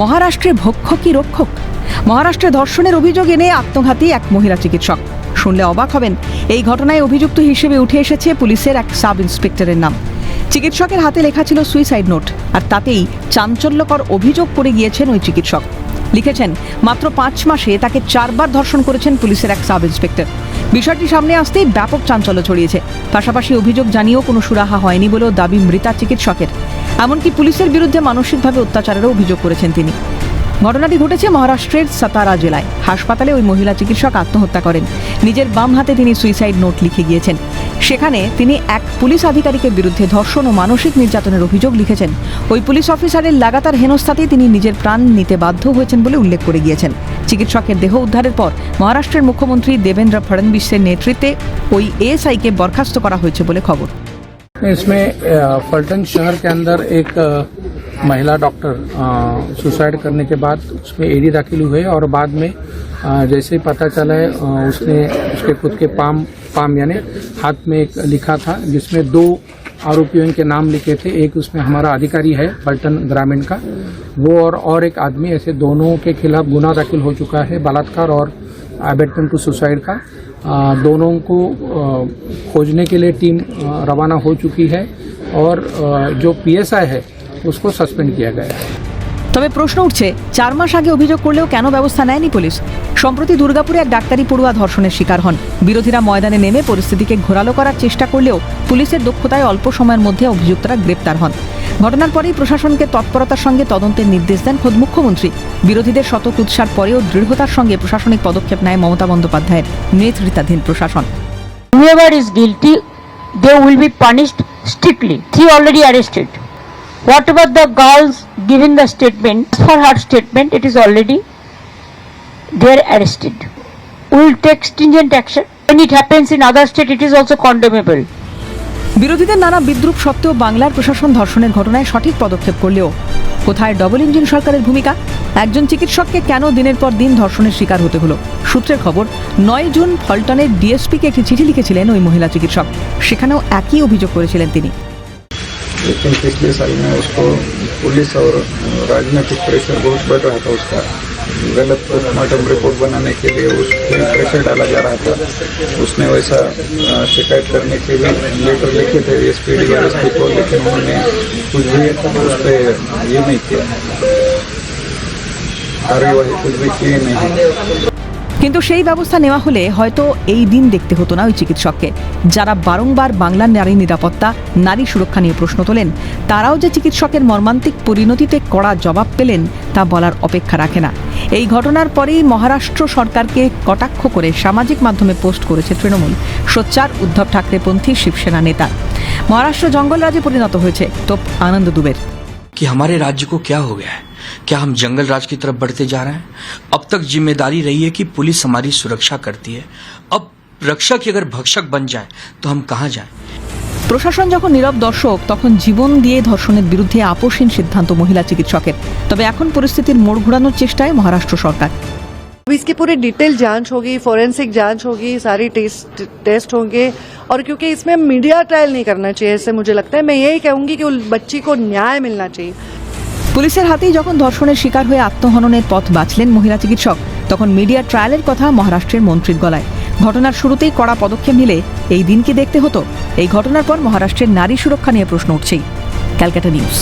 মহারাষ্ট্রে ভক্ষ কি রক্ষক। মহারাষ্ট্রে ধর্ষণের অভিযোগ এনে আত্মঘাতী এক মহিলা চিকিৎসক। শুনলে অবাক হবেন, এই ঘটনায় অভিযুক্ত হিসেবে উঠে এসেছে পুলিশের এক সাব ইন্সপেক্টরের নাম। চিকিৎসকের হাতে লেখা ছিল সুইসাইড নোট, আর তাতেই চাঞ্চল্যকর অভিযোগ করে গিয়েছেন ওই চিকিৎসক। লিখেছেন, মাত্র পাঁচ মাসে তাকে চারবার ধর্ষণ করেছেন পুলিশের এক সাব ইন্সপেক্টর বিষয়টি সামনে আসতেই ব্যাপক চাঞ্চল্য ছড়িয়েছে। পাশাপাশি অভিযোগ জানিয়েও কোনো সুরাহা হয়নি বলেও দাবি মৃতা চিকিৎসকের। এমনকি পুলিশের বিরুদ্ধে মানসিকভাবে অত্যাচারেরও অভিযোগ করেছেন তিনি। ঘটনাটি ঘটেছে মহারাষ্ট্রের সাতারা জেলায়। হাসপাতালে ওই মহিলা চিকিৎসক আত্মহত্যা করেন। নিজের বাম হাতে তিনি সুইসাইড নোট লিখে গিয়েছেন। সেখানে তিনি এক পুলিশ আধিকারিকের বিরুদ্ধে ধর্ষণ ও মানসিক নির্যাতনের অভিযোগ লিখেছেন। ওই পুলিশ অফিসারের লাগাতার হেনস্থাতেই তিনি নিজের প্রাণ নিতে বাধ্য হয়েছেন বলে উল্লেখ করে গিয়েছেন। চিকিৎসকের দেহ উদ্ধারের পর মহারাষ্ট্রের মুখ্যমন্ত্রী দেবেন্দ্র ফডণবীশের নেতৃত্বে ওই এএসআইকে বরখাস্ত করা হয়েছে বলে খবর। इसमें फल्टन शहर के अंदर एक महिला डॉक्टर सुसाइड करने के बाद उसमें एडी दाखिल हुए और बाद में अ, जैसे ही पता चला है अ, उसने उसके खुद के पाम पाम यानी हाथ में एक लिखा था जिसमें दो आरोपियों के नाम लिखे थे। एक उसमें हमारा अधिकारी है पलटन ग्रामीण का। वो और और एक आदमी ऐसे दोनों के खिलाफ गुना दाखिल हो चुका है बलात्कार और अबेटमेंट टू सुसाइड का। दोनों को अ, खोजने के लिए टीम अ, रवाना हो चुकी है और अ, जो पीएसआई है उसको सस्पेंड किया गया है তবে প্রশ্ন উঠছে চার মাস আগে অভিযোগ করলেও কেন ব্যবস্থা নেয়নি পুলিশ সম্প্রতি দুর্গাপুরে এক ডাক্তারি পড়ুয়া ধর্ষণের শিকার হন বিরোধীরা ময়দানে নেমে পরিস্থিতিকে ঘোরালো করার চেষ্টা করলেও পুলিশের দক্ষতায় অল্প সময়ের মধ্যে অভিযুক্তরা গ্রেপ্তার হন ঘটনার পরেই প্রশাসনকে তৎপরতার সঙ্গে তদন্তের নির্দেশ দেন খোদ মুখ্যমন্ত্রী বিরোধীদের শত কুৎসার পরেও দৃঢ়তার সঙ্গে প্রশাসনিক পদক্ষেপ নেয় মমতা বন্দ্যোপাধ্যায়ের নেতৃত্বাধীন প্রশাসন whoever is guilty, they will be punished strictly. He already arrested. Whatever the girls given the statement, for her statement, it is already they are arrested. We will take stringent action. When it happens in other state, it is also condemnable. বিরোধীদের নানা বিদ্রুপ সত্ত্বেও বাংলার প্রশাসন ধর্ষণের ঘটনায় সঠিক পদক্ষেপ করলেও কোথায় ডবল ইঞ্জিন সরকারের ভূমিকা একজন চিকিৎসককে কেন দিনের পর দিন ধর্ষণের শিকার হতে হলো সূত্রের খবর নয় জুন ফলটনের ডিএসপিকে একটি চিঠি লিখেছিলেন ওই মহিলা চিকিৎসক সেখানেও একই অভিযোগ করেছিলেন তিনি लेकिन पिछले साल में उसको पुलिस और राजनीतिक प्रेशर बहुत बढ़ रहा था उसका गलत पोस्टमार्टम रिपोर्ट बनाने के लिए उसके पर प्रेशर डाला जा रहा था। उसने वैसा शिकायत करने के लिए लेटर लिखे थे S P D S P को, लेकिन उन्होंने कुछ भी उस पर ये नहीं किया। कार्यवाही कुछ भी किए नहीं। কিন্তু সেই ব্যবস্থা নেওয়া হলে হয়তো এই দিন দেখতে হতো না ওই চিকিৎসককে। যারা বারংবার বাংলার নারী নিরাপত্তা, নারী সুরক্ষা নিয়ে প্রশ্ন তোলেন, তারাও যে চিকিৎসকের মর্মান্তিক পরিণতিতে কড়া জবাব পেলেন তা বলার অপেক্ষা রাখে না। এই ঘটনার পরেই মহারাষ্ট্র সরকারকে কটাক্ষ করে সামাজিক মাধ্যমে পোস্ট করেছে তৃণমূল, সোচ্চার উদ্ধব ঠাকরেপন্থী শিবসেনা নেতা। মহারাষ্ট্র জঙ্গল রাজে পরিণত হয়েছে তোপ আনন্দ দুবের। কি আমারে রাজ্য কো ক্যা হো গয়া क्या हम जंगल राज की तरफ बढ़ते जा रहे हैं अब तक जिम्मेदारी रही है कि पुलिस हमारी सुरक्षा करती है अब रक्षक ही अगर भक्षक बन जाए तो हम कहाँ जाएं প্রশাসন যখন নীরব দর্শক তখন জীবন দিয়ে ধর্ষণের বিরুদ্ধে আপোষহীন সিদ্ধান্ত মহিলা চিকিৎসকের তবে এখন পরিস্থিতির মোড় ঘোরানোর চেষ্টায় মহারাষ্ট্র সরকার अब इसकी पूरी डिटेल जांच होगी फोरेंसिक जांच होगी सारी टेस्ट टेस्ट होंगे और क्योंकि इसमें मीडिया ट्रायल नहीं करना चाहिए ऐसे मुझे लगता है मैं यही कहूंगी कि उस बच्ची को न्याय मिलना चाहिए পুলিশের হাতেই যখন ধর্ষণের শিকার হয়ে আত্মহননের পথ বাঁচলেন মহিলা চিকিৎসক, তখন মিডিয়া ট্রায়ালের কথা মহারাষ্ট্রের মন্ত্রীর গলায়। ঘটনার শুরুতেই কড়া পদক্ষেপ নিলে এই দিনকে দেখতে হতো। এই ঘটনার পর মহারাষ্ট্রের নারী সুরক্ষা নিয়ে প্রশ্ন উঠছেই। ক্যালকাটা নিউজ।